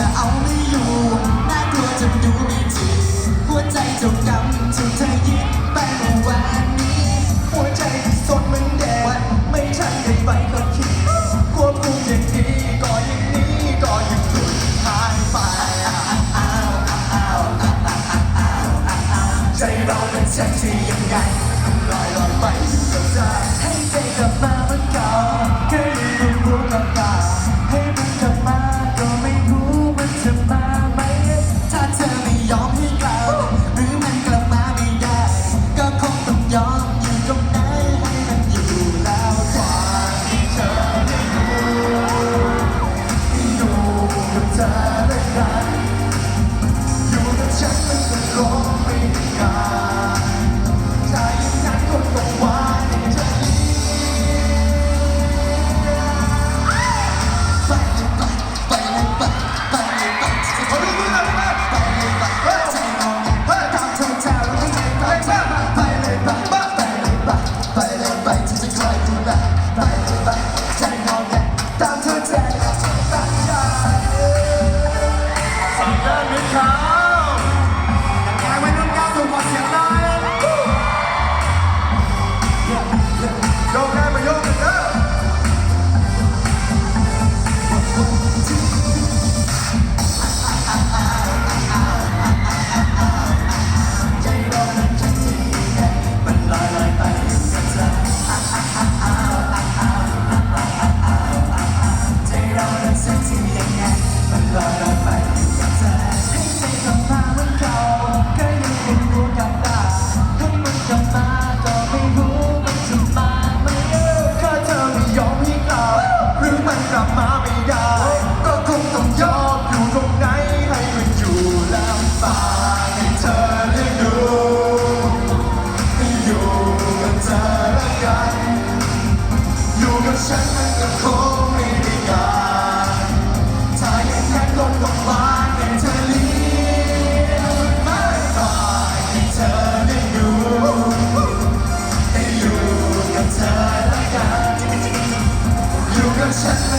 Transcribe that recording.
จะเอาไม่อยู่น่ากลัวจะดูไม่จริงหัวใจจ้ากรรมถูกเธอยึดไปเมื่อวานนี้ หัวใจที่สดเหมือนแดงไม่ทันได้ไปก็คิดควบคุมอย่างดีก็อย่างนี้ก็ยังหลุดหายไปใจเราเป็นเช่นที่ยังไงลอยลอยไป sunset.